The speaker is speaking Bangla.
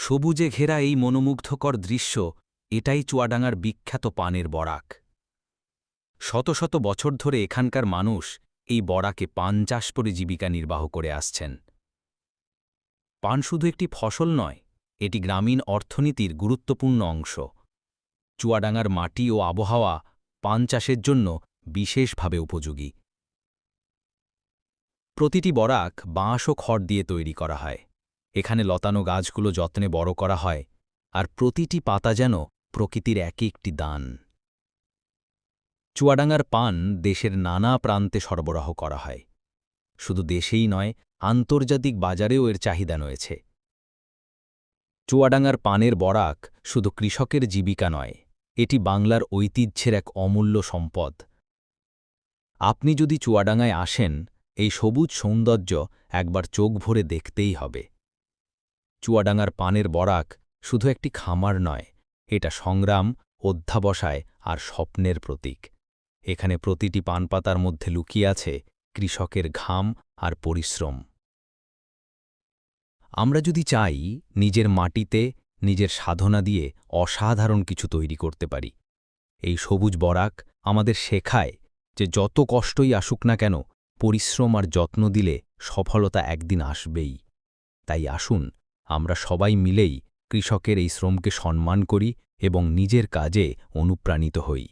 সবুজে ঘেরা এই মনোমুগ্ধকর দৃশ্য এটাই চুয়াডাঙ্গার বিখ্যাত পানের বরাক। শত শত বছর ধরে এখানকার মানুষ এই বরাকে পান চাষ করে জীবিকা নির্বাহ করে আসছেন। পান শুধু একটি ফসল নয়, এটি গ্রামীণ অর্থনীতির গুরুত্বপূর্ণ অংশ। চুয়াডাঙ্গার মাটি ও আবহাওয়া পান চাষের জন্য বিশেষভাবে উপযোগী। প্রতিটি বরাক বাঁশ ও খড় দিয়ে তৈরি করা হয়। এখানে লতানো গাছগুলো যত্নে বড় করা হয়, আর প্রতিটি পাতা যেন প্রকৃতির এক একটি দান। চুয়াডাঙ্গার পান দেশের নানা প্রান্তে সরবরাহ করা হয়। শুধু দেশেই নয়, আন্তর্জাতিক বাজারেও এর চাহিদা রয়েছে। চুয়াডাঙ্গার পানের বরাক শুধু কৃষকের জীবিকা নয়, এটি বাংলার ঐতিহ্যের এক অমূল্য সম্পদ। আপনি যদি চুয়াডাঙ্গায় আসেন, এই সবুজ সৌন্দর্য একবার চোখ ভরে দেখতেই হবে। চুয়াডাঙ্গার পানের বরাক শুধু একটি খামার নয়, এটা সংগ্রাম, অধ্যাবসায় আর স্বপ্নের প্রতীক। এখানে প্রতিটি পানপাতার মধ্যে লুকিয়ে আছে কৃষকের ঘাম আর পরিশ্রম। আমরা যদি চাই নিজের মাটিতে, নিজের সাধনা দিয়ে অসাধারণ কিছু তৈরি করতে পারি, এই সবুজ বরাক আমাদের শেখায় যে যত কষ্টই আসুক না কেন, পরিশ্রম আর যত্ন দিলে সফলতা একদিন আসবেই। তাই আসুন আমরা সবাই মিলেই কৃষকের এই শ্রমকে সম্মান করি এবং নিজের কাজে অনুপ্রাণিত হই।